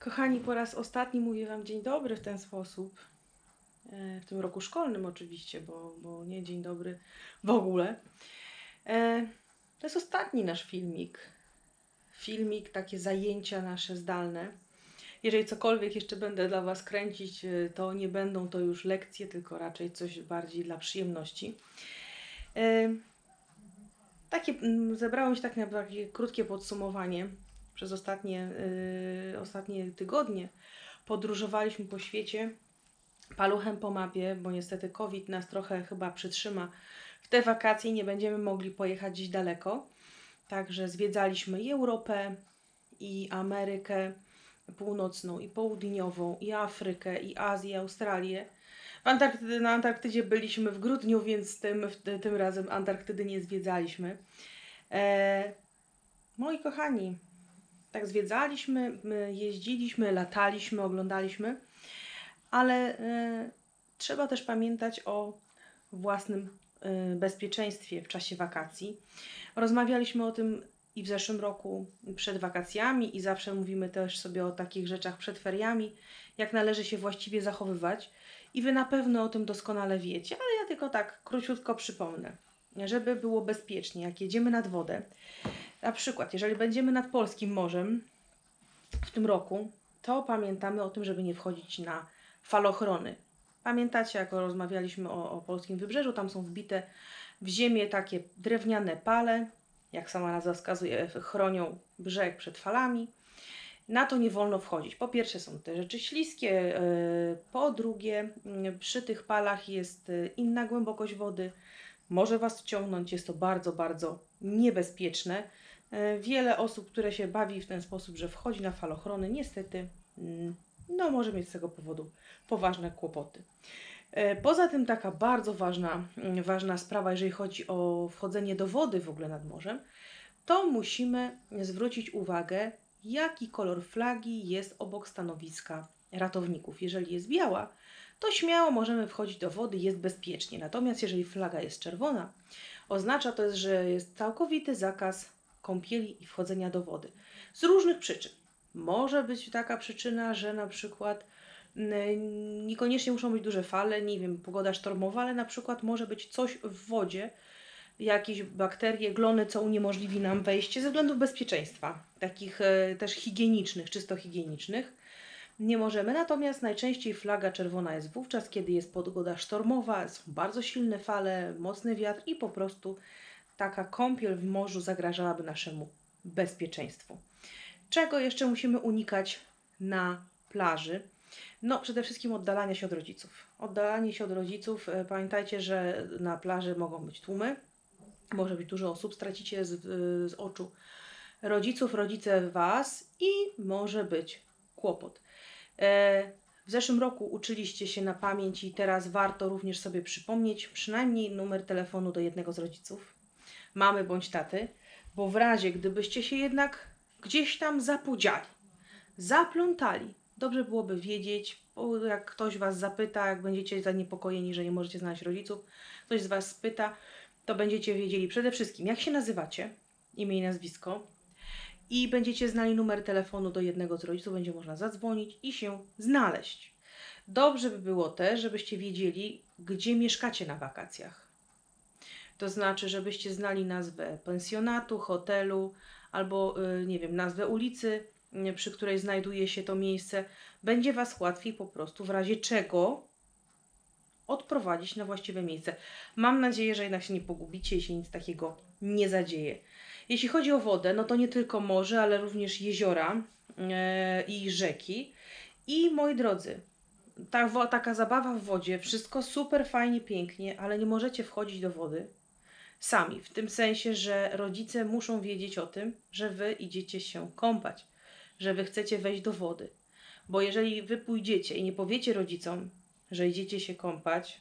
Kochani, po raz ostatni mówię Wam dzień dobry w ten sposób. E, W tym roku szkolnym oczywiście, bo, bo nie dzień dobry w ogóle. E, To jest ostatni nasz filmik. Filmik, takie zajęcia nasze zdalne. Jeżeli cokolwiek jeszcze będę dla Was kręcić, e, to nie będą to już lekcje, tylko raczej coś bardziej dla przyjemności. Takie, mm, zebrało mi się tak na takie krótkie podsumowanie przez ostatnie, y, ostatnie tygodnie podróżowaliśmy po świecie paluchem po mapie, bo niestety COVID nas trochę chyba przytrzyma w te wakacje nie będziemy mogli pojechać gdzieś daleko. Także zwiedzaliśmy i Europę, i Amerykę Północną, i Południową, i Afrykę, i Azję, Australię. Antarktydy, na Antarktydzie byliśmy w grudniu, więc tym, tym razem Antarktydy nie zwiedzaliśmy. E, moi kochani, tak zwiedzaliśmy, my jeździliśmy, lataliśmy, oglądaliśmy, ale e, trzeba też pamiętać o własnym e, bezpieczeństwie w czasie wakacji. Rozmawialiśmy o tym i w zeszłym roku przed wakacjami, i zawsze mówimy też sobie o takich rzeczach przed feriami, jak należy się właściwie zachowywać. I Wy na pewno o tym doskonale wiecie, ale ja tylko tak króciutko przypomnę, żeby było bezpiecznie, jak jedziemy nad wodę. Na przykład, jeżeli będziemy nad polskim morzem w tym roku, to pamiętamy o tym, żeby nie wchodzić na falochrony. Pamiętacie, jak rozmawialiśmy o, o polskim wybrzeżu, tam są wbite w ziemię takie drewniane pale, jak sama nazwa wskazuje, chronią brzeg przed falami. Na to nie wolno wchodzić. Po pierwsze są te rzeczy śliskie, yy, po drugie przy tych palach jest yy, inna głębokość wody, może Was wciągnąć, jest to bardzo, bardzo niebezpieczne. E, Wiele osób, które się bawi w ten sposób, że wchodzi na falochrony, niestety mm, no, może mieć z tego powodu poważne kłopoty. E, Poza tym taka bardzo ważna, mm, ważna sprawa, jeżeli chodzi o wchodzenie do wody w ogóle nad morzem, to musimy zwrócić uwagę, jaki kolor flagi jest obok stanowiska ratowników. Jeżeli jest biała, to śmiało możemy wchodzić do wody, jest bezpiecznie. Natomiast jeżeli flaga jest czerwona, oznacza to, że jest całkowity zakaz kąpieli i wchodzenia do wody. Z różnych przyczyn. Może być taka przyczyna, że na przykład niekoniecznie muszą być duże fale, nie wiem, pogoda sztormowa, ale na przykład może być coś w wodzie, jakieś bakterie, glony, co uniemożliwi nam wejście ze względów bezpieczeństwa, takich e, też higienicznych, czysto higienicznych. Nie możemy, natomiast najczęściej flaga czerwona jest wówczas, kiedy jest pogoda sztormowa, są bardzo silne fale, mocny wiatr i po prostu taka kąpiel w morzu zagrażałaby naszemu bezpieczeństwu. Czego jeszcze musimy unikać na plaży? No, przede wszystkim oddalania się od rodziców. Oddalanie się od rodziców, e, pamiętajcie, że na plaży mogą być tłumy, może być dużo osób, stracicie z, z oczu rodziców, rodzice Was i może być kłopot. E, W zeszłym roku uczyliście się na pamięć i teraz warto również sobie przypomnieć przynajmniej numer telefonu do jednego z rodziców, mamy bądź taty, bo w razie gdybyście się jednak gdzieś tam zapodziali, zaplątali, dobrze byłoby wiedzieć, bo jak ktoś Was zapyta, jak będziecie zaniepokojeni, że nie możecie znaleźć rodziców, ktoś z Was spyta, to będziecie wiedzieli przede wszystkim, jak się nazywacie, imię i nazwisko, i będziecie znali numer telefonu do jednego z rodziców, będzie można zadzwonić i się znaleźć. Dobrze by było też, żebyście wiedzieli, gdzie mieszkacie na wakacjach. To znaczy, żebyście znali nazwę pensjonatu, hotelu albo, y, nie wiem, nazwę ulicy, y, przy której znajduje się to miejsce. Będzie Was łatwiej po prostu w razie czego odprowadzić na właściwe miejsce. Mam nadzieję, że jednak się nie pogubicie i się nic takiego nie zadzieje. Jeśli chodzi o wodę, no to nie tylko morze, ale również jeziora e, i rzeki. I moi drodzy, ta, taka zabawa w wodzie, wszystko super fajnie, pięknie, ale nie możecie wchodzić do wody sami. W tym sensie, że rodzice muszą wiedzieć o tym, że wy idziecie się kąpać, że wy chcecie wejść do wody. Bo jeżeli wy pójdziecie i nie powiecie rodzicom, że idziecie się kąpać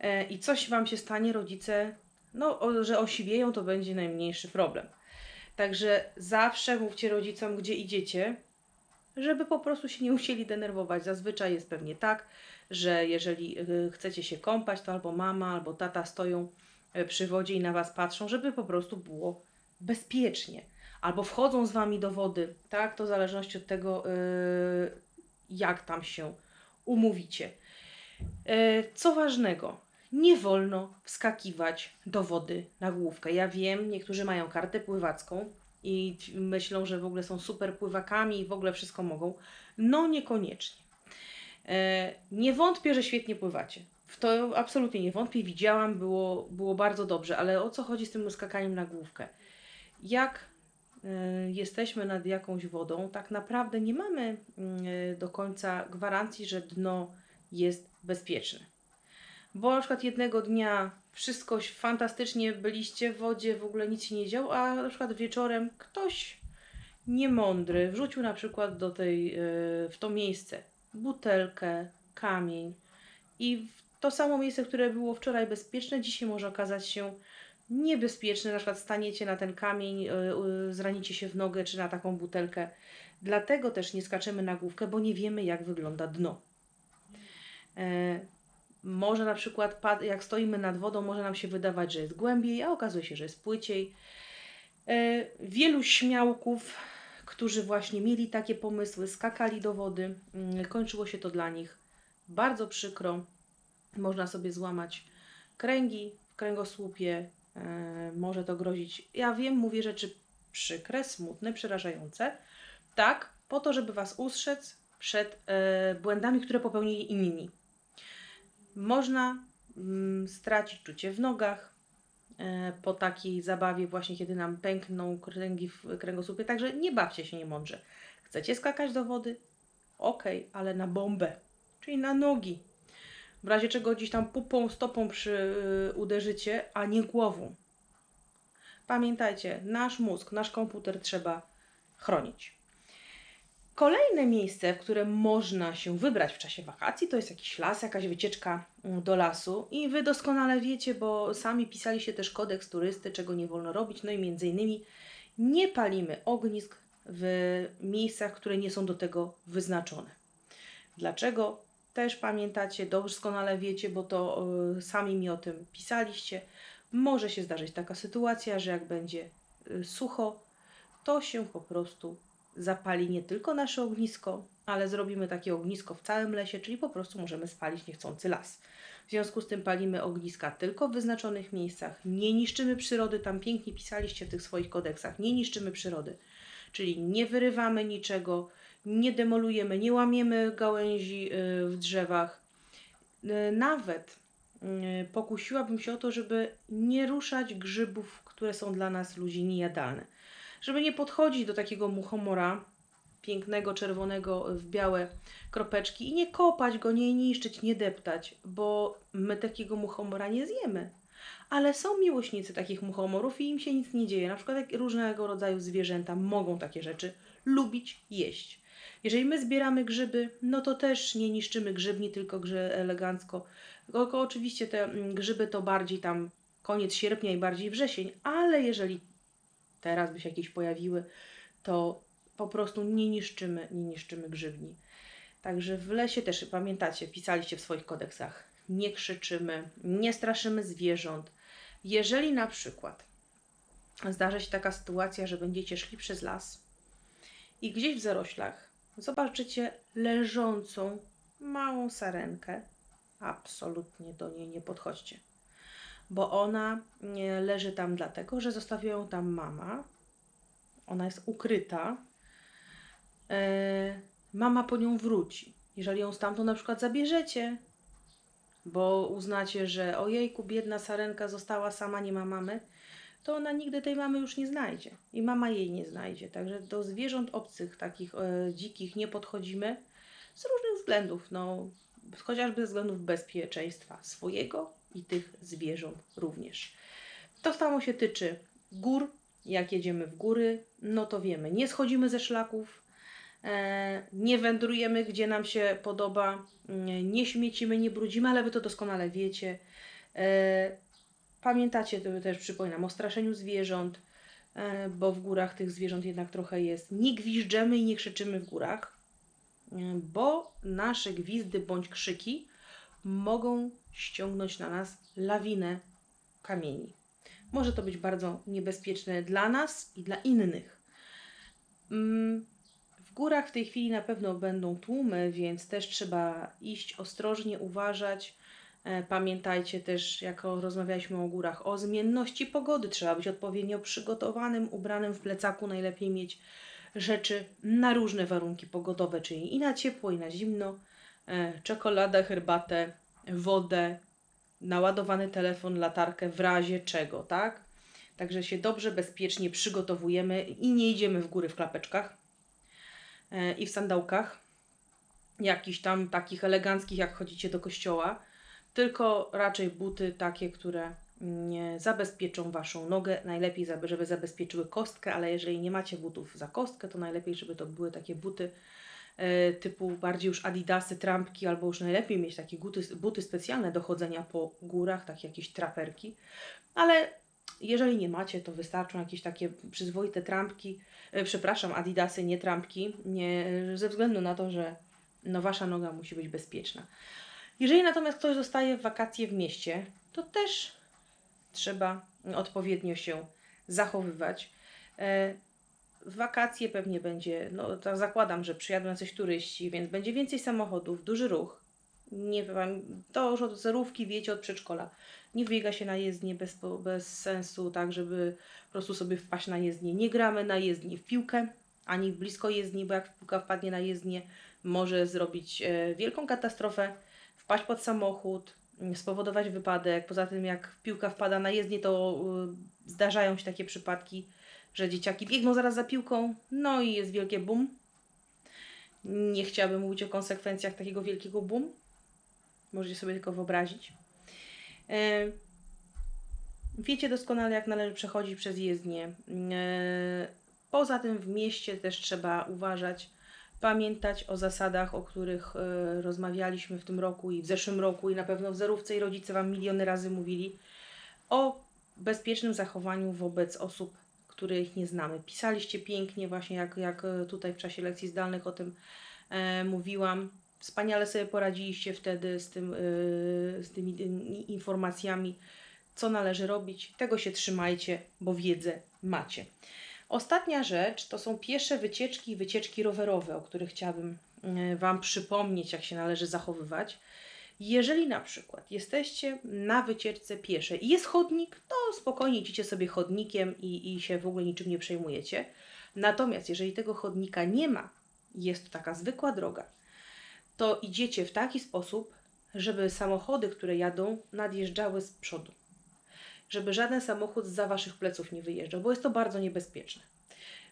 e, i coś wam się stanie, rodzice, no, o, że osiwieją, to będzie najmniejszy problem. Także zawsze mówcie rodzicom, gdzie idziecie, żeby po prostu się nie musieli denerwować. Zazwyczaj jest pewnie tak, że jeżeli y, chcecie się kąpać, to albo mama, albo tata stoją przy wodzie i na was patrzą, żeby po prostu było bezpiecznie. albo wchodzą z wami do wody, tak? To w zależności od tego, yy, jak tam się umówicie. Yy, co ważnego, nie wolno wskakiwać do wody na główkę. Ja wiem, niektórzy mają kartę pływacką i myślą, że w ogóle są super pływakami i w ogóle wszystko mogą. No niekoniecznie. E, Nie wątpię, że świetnie pływacie. W to absolutnie nie wątpię. Widziałam, było, było bardzo dobrze, ale o co chodzi z tym skakaniem na główkę? Jak e, jesteśmy nad jakąś wodą, tak naprawdę nie mamy e, do końca gwarancji, że dno jest bezpieczne. Bo na przykład jednego dnia wszystko fantastycznie byliście w wodzie, w ogóle nic się nie działo, a na przykład wieczorem ktoś niemądry wrzucił na przykład do tej, e, w to miejsce butelkę, kamień i w to samo miejsce, które było wczoraj bezpieczne, dzisiaj może okazać się niebezpieczne. Na przykład staniecie na ten kamień, e, e, zranicie się w nogę czy na taką butelkę. Dlatego też nie skaczemy na główkę, bo nie wiemy, jak wygląda dno. E, może na przykład, jak stoimy nad wodą, może nam się wydawać, że jest głębiej, a okazuje się, że jest płyciej. E, Wielu śmiałków, którzy właśnie mieli takie pomysły, skakali do wody, mm, kończyło się to dla nich bardzo przykro. Można sobie złamać kręgi w kręgosłupie, e, może to grozić. Ja wiem, mówię rzeczy przykre, smutne, przerażające, tak, po to, żeby Was ustrzec przed e, błędami, które popełnili inni. Można mm, stracić czucie w nogach e, po takiej zabawie, właśnie kiedy nam pękną kręgi w kręgosłupie. Także nie bawcie się niemądrze. Chcecie skakać do wody? Okej, ale na bombę, czyli na nogi. W razie czego gdzieś tam pupą, stopą przy, y, uderzycie, a nie głową. Pamiętajcie, nasz mózg, nasz komputer trzeba chronić. Kolejne miejsce, w które można się wybrać w czasie wakacji, to jest jakiś las, jakaś wycieczka mm, do lasu. I Wy doskonale wiecie, bo sami pisaliście też kodeks turysty, czego nie wolno robić. No i między innymi nie palimy ognisk w miejscach, które nie są do tego wyznaczone. Dlaczego? Też pamiętacie, doskonale wiecie, bo to y, sami mi o tym pisaliście. Może się zdarzyć taka sytuacja, że jak będzie y, sucho, to się po prostu zapali nie tylko nasze ognisko, ale zrobimy takie ognisko w całym lesie, czyli po prostu możemy spalić niechcący las. W związku z tym palimy ogniska tylko w wyznaczonych miejscach, nie niszczymy przyrody, tam pięknie pisaliście w tych swoich kodeksach, nie niszczymy przyrody, czyli nie wyrywamy niczego, nie demolujemy, nie łamiemy gałęzi y, w drzewach. Y, Nawet y, pokusiłabym się o to, żeby nie ruszać grzybów, które są dla nas ludzi niejadalne żeby nie podchodzić do takiego muchomora pięknego, czerwonego w białe kropeczki i nie kopać go, nie niszczyć, nie deptać, bo my takiego muchomora nie zjemy. Ale są miłośnicy takich muchomorów i im się nic nie dzieje. Na przykład jak różnego rodzaju zwierzęta mogą takie rzeczy lubić jeść. Jeżeli my zbieramy grzyby, no to też nie niszczymy grzybni, tylko grze elegancko. Tylko oczywiście te mm, grzyby to bardziej tam koniec sierpnia i bardziej wrzesień, ale jeżeli teraz by się jakieś pojawiły, to po prostu nie niszczymy, nie niszczymy grzybni. Także w lesie też, pamiętacie, pisaliście w swoich kodeksach, nie krzyczymy, nie straszymy zwierząt. Jeżeli na przykład zdarzy się taka sytuacja, że będziecie szli przez las i gdzieś w zaroślach zobaczycie leżącą małą sarenkę, absolutnie do niej nie podchodźcie bo ona leży tam dlatego, że zostawiła ją tam mama. Ona jest ukryta. E, mama po nią wróci. Jeżeli ją stamtąd na przykład zabierzecie, bo uznacie, że ojejku, biedna sarenka została sama, nie ma mamy, to ona nigdy tej mamy już nie znajdzie. I mama jej nie znajdzie. Także do zwierząt obcych, takich e, dzikich, nie podchodzimy z różnych względów. No, chociażby ze względów bezpieczeństwa swojego i tych zwierząt również. To samo się tyczy gór. Jak jedziemy w góry, no to wiemy, nie schodzimy ze szlaków, nie wędrujemy gdzie nam się podoba, mm, nie śmiecimy, nie brudzimy, ale wy to doskonale wiecie. E, Pamiętacie, to też przypominam o straszeniu zwierząt, e, bo w górach tych zwierząt jednak trochę jest. Nie gwiżdżemy i nie krzyczymy w górach, e, bo nasze gwizdy bądź krzyki mogą ściągnąć na nas lawinę kamieni. Może to być bardzo niebezpieczne dla nas i dla innych. Górach w tej chwili na pewno będą tłumy, więc też trzeba iść ostrożnie, uważać. E, Pamiętajcie też, jak rozmawialiśmy o górach, o zmienności pogody. Trzeba być odpowiednio przygotowanym, ubranym w plecaku. Najlepiej mieć rzeczy na różne warunki pogodowe, czyli i na ciepło, i na zimno. E, Czekoladę, herbatę, wodę, naładowany telefon, latarkę w razie czego, tak? Także się dobrze, bezpiecznie przygotowujemy i nie idziemy w góry w klapeczkach i w sandałkach, jakichś tam takich eleganckich, jak chodzicie do kościoła, tylko raczej buty takie, które zabezpieczą Waszą nogę. Najlepiej, żeby zabezpieczyły kostkę, ale jeżeli nie macie butów za kostkę, to najlepiej, żeby to były takie buty e, typu bardziej już adidasy, trampki, albo już najlepiej mieć takie buty, buty specjalne do chodzenia po górach, takie jakieś traperki. Ale jeżeli nie macie, to wystarczą jakieś takie przyzwoite trampki, e, przepraszam, adidasy, nie trampki, nie, ze względu na to, że no, wasza noga musi być bezpieczna. Jeżeli natomiast ktoś zostaje w wakacje w mieście, to też trzeba odpowiednio się zachowywać. E, wakacje pewnie będzie, no to zakładam, że przyjadą jacyś turyści, więc będzie więcej samochodów, duży ruch. Nie wiem, to już od zerówki wiecie, od przedszkola. Nie wybiega się na jezdnię bez, bez sensu, tak, żeby po prostu sobie wpaść na jezdnię. Nie gramy na jezdni w piłkę, ani blisko jezdni, bo jak piłka wpadnie na jezdnię, może zrobić e, wielką katastrofę, wpaść pod samochód, spowodować wypadek. Poza tym, jak piłka wpada na jezdnię, to y, zdarzają się takie przypadki, że dzieciaki biegną zaraz za piłką, no i jest wielkie boom. Nie chciałabym mówić o konsekwencjach takiego wielkiego boom. Możecie sobie tylko wyobrazić. E, Wiecie doskonale, jak należy przechodzić przez jezdnię. E, Poza tym w mieście też trzeba uważać, pamiętać o zasadach, o których e, rozmawialiśmy w tym roku i w zeszłym roku i na pewno w zerówce i rodzice Wam miliony razy mówili o bezpiecznym zachowaniu wobec osób, których nie znamy. Pisaliście pięknie, właśnie jak, jak tutaj w czasie lekcji zdalnych o tym mówiłam. Wspaniale sobie poradziliście wtedy z, tym, e, z tymi i- informacjami, co należy robić. Tego się trzymajcie, bo wiedzę macie. Ostatnia rzecz to są piesze wycieczki i wycieczki rowerowe, o których chciałabym e, Wam przypomnieć, jak się należy zachowywać. Jeżeli na przykład jesteście na wycieczce pieszej i jest chodnik, to spokojnie idziecie sobie chodnikiem i, i się w ogóle niczym nie przejmujecie. Natomiast jeżeli tego chodnika nie ma, jest to taka zwykła droga, to idziecie w taki sposób, żeby samochody, które jadą, nadjeżdżały z przodu. Żeby żaden samochód za waszych pleców nie wyjeżdżał, bo jest to bardzo niebezpieczne.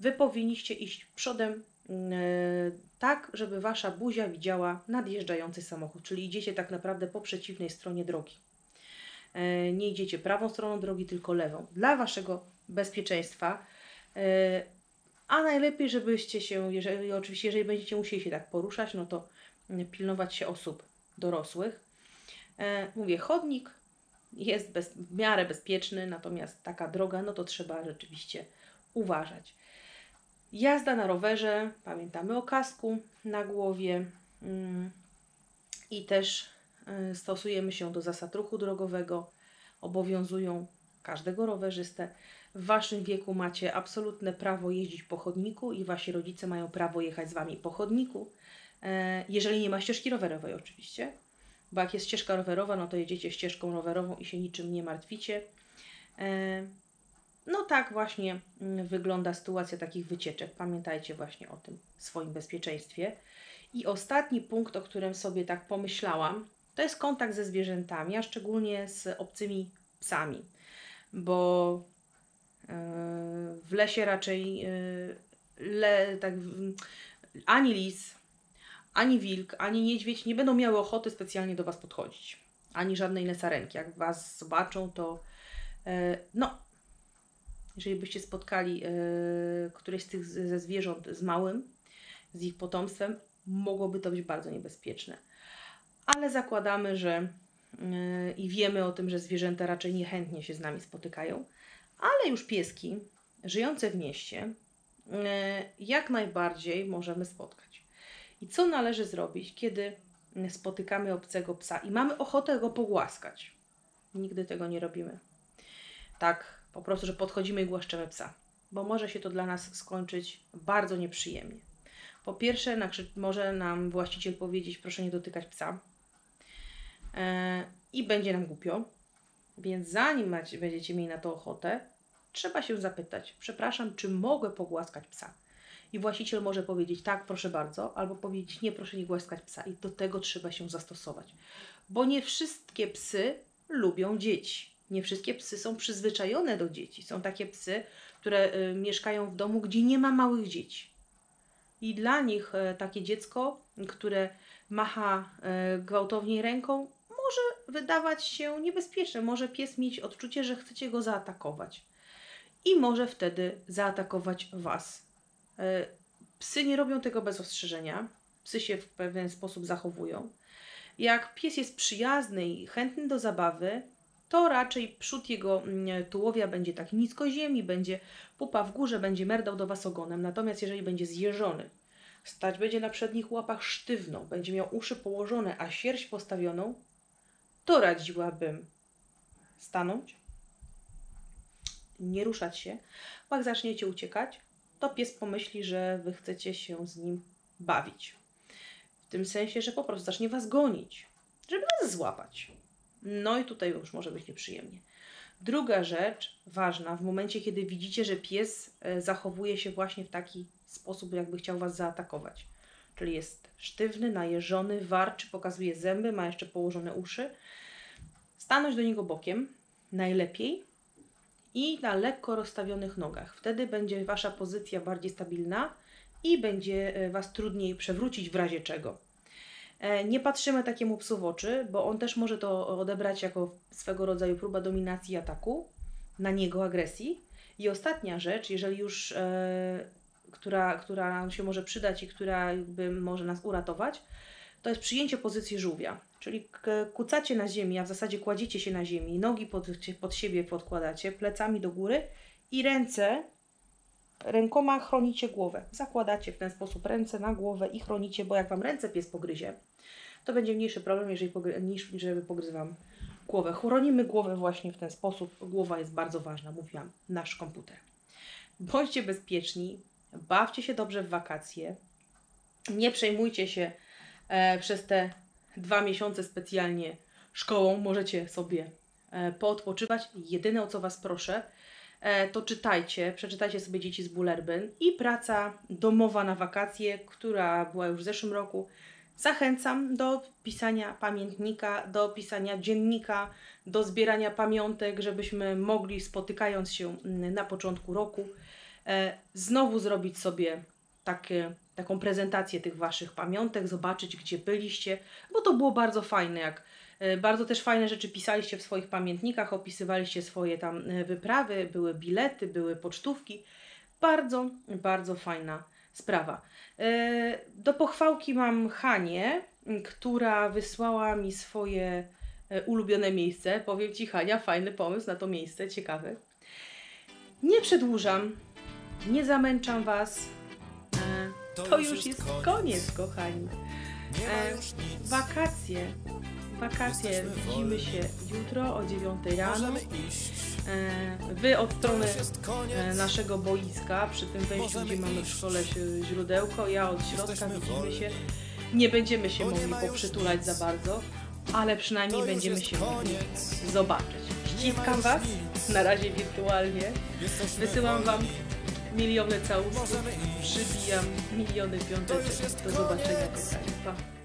Wy powinniście iść przodem e, tak, żeby wasza buzia widziała nadjeżdżający samochód, czyli idziecie tak naprawdę po przeciwnej stronie drogi. E, Nie idziecie prawą stroną drogi, tylko lewą. Dla waszego bezpieczeństwa. e, A najlepiej, żebyście się, jeżeli, oczywiście, jeżeli będziecie musieli się tak poruszać, no to pilnować się osób dorosłych. E, Mówię, chodnik jest bez, w miarę bezpieczny, natomiast taka droga, no to trzeba rzeczywiście uważać. Jazda na rowerze, pamiętamy o kasku na głowie mm, i też y, stosujemy się do zasad ruchu drogowego. Obowiązują każdego rowerzystę. W waszym wieku macie absolutne prawo jeździć po chodniku i wasi rodzice mają prawo jechać z wami po chodniku, e, jeżeli nie ma ścieżki rowerowej oczywiście. Bo jak jest ścieżka rowerowa, no to jedziecie ścieżką rowerową i się niczym nie martwicie. E, No tak właśnie mm, wygląda sytuacja takich wycieczek. Pamiętajcie właśnie o tym swoim bezpieczeństwie. I ostatni punkt, o którym sobie tak pomyślałam, to jest kontakt ze zwierzętami, a szczególnie z obcymi psami, bo e, w lesie raczej e, le, tak, ani lis, ani wilk, ani niedźwiedź nie będą miały ochoty specjalnie do Was podchodzić. Ani żadne inne sarenki. Jak Was zobaczą, to e, no, jeżeli byście spotkali e, któreś z tych ze zwierząt z małym, z ich potomstwem, mogłoby to być bardzo niebezpieczne. Ale zakładamy, że e, i wiemy o tym, że zwierzęta raczej niechętnie się z nami spotykają, ale już pieski żyjące w mieście jak najbardziej możemy spotkać. I co należy zrobić, kiedy spotykamy obcego psa i mamy ochotę go pogłaskać? Nigdy tego nie robimy. Tak, po prostu, że podchodzimy i głaszczemy psa. bo może się to dla nas skończyć bardzo nieprzyjemnie. Po pierwsze, może nam właściciel powiedzieć, proszę nie dotykać psa. E, I będzie nam głupio. Więc zanim macie, będziecie mieli na to ochotę, trzeba się zapytać, przepraszam, czy mogę pogłaskać psa? I właściciel może powiedzieć tak, proszę bardzo, albo powiedzieć nie, proszę nie głaskać psa. I do tego trzeba się zastosować. Bo nie wszystkie psy lubią dzieci. Nie wszystkie psy są przyzwyczajone do dzieci. Są takie psy, które y, mieszkają w domu, gdzie nie ma małych dzieci. I dla nich e, takie dziecko, które macha gwałtownie ręką, może wydawać się niebezpieczne. Może pies mieć odczucie, że chcecie go zaatakować. I może wtedy zaatakować Was. E, Psy nie robią tego bez ostrzeżenia. Psy się w pewien sposób zachowują. Jak pies jest przyjazny i chętny do zabawy, to raczej przód jego mm, tułowia będzie tak nisko ziemi, będzie pupa w górze, będzie merdał do Was ogonem. Natomiast jeżeli będzie zjeżony, stać będzie na przednich łapach sztywno, będzie miał uszy położone, a sierść postawioną, to radziłabym stanąć, nie ruszać się, jak zaczniecie uciekać, to pies pomyśli, że Wy chcecie się z nim bawić. W tym sensie, że po prostu zacznie Was gonić, żeby Was złapać. No i tutaj już może być nieprzyjemnie. Druga rzecz ważna, w momencie, kiedy widzicie, że pies e, zachowuje się właśnie w taki sposób, jakby chciał Was zaatakować. Czyli jest sztywny, najeżony, warczy, pokazuje zęby, ma jeszcze położone uszy. Stanąć do niego bokiem, najlepiej, i na lekko rozstawionych nogach. Wtedy będzie Wasza pozycja bardziej stabilna i będzie e, Was trudniej przewrócić w razie czego. E, Nie patrzymy takiemu psu w oczy, bo on też może to odebrać jako swego rodzaju próba dominacji ataku, na niego agresji. I ostatnia rzecz, jeżeli już, e, która, która nam się może przydać i która jakby może nas uratować, to jest przyjęcie pozycji żółwia. Czyli kucacie na ziemi, a w zasadzie kładziecie się na ziemi, nogi pod, pod siebie podkładacie, plecami do góry i ręce, rękoma chronicie głowę. Zakładacie w ten sposób ręce na głowę i chronicie, bo jak Wam ręce pies pogryzie, to będzie mniejszy problem, jeżeli pogry- niż żeby pogryzł Wam głowę. Chronimy głowę właśnie w ten sposób. Głowa jest bardzo ważna, mówiłam, nasz komputer. Bądźcie bezpieczni, bawcie się dobrze w wakacje, nie przejmujcie się e, przez te dwa miesiące specjalnie szkołą, możecie sobie e, poodpoczywać. Jedyne o co Was proszę, e, to czytajcie, przeczytajcie sobie Dzieci z Bullerbyn i praca domowa na wakacje, która była już w zeszłym roku. Zachęcam do pisania pamiętnika, do pisania dziennika, do zbierania pamiątek, żebyśmy mogli, spotykając się na początku roku, e, znowu zrobić sobie takie, taką prezentację tych Waszych pamiątek, zobaczyć, gdzie byliście, bo to było bardzo fajne, jak e, bardzo też fajne rzeczy pisaliście w swoich pamiętnikach, opisywaliście swoje tam e, wyprawy, były bilety, były pocztówki. Bardzo, bardzo fajna sprawa. E, Do pochwałki mam Hanię, m, która wysłała mi swoje ulubione miejsce. Powiem Ci, Hania, fajny pomysł na to miejsce, ciekawy. Nie przedłużam, nie zamęczam Was. To już jest koniec, kochani. E, Wakacje. Wakacje. Widzimy się jutro o 9 rano. E, Wy od strony e, naszego boiska, przy tym wejściu, gdzie mamy w szkole źródełko, ja od środka widzimy się. Nie będziemy się mogli poprzytulać za bardzo, ale przynajmniej będziemy się mogli zobaczyć. Ściskam Was, na razie wirtualnie. Wysyłam Wam miliony całusków, przybijam miliony piąteczek. Do zobaczenia, kochani. Pa.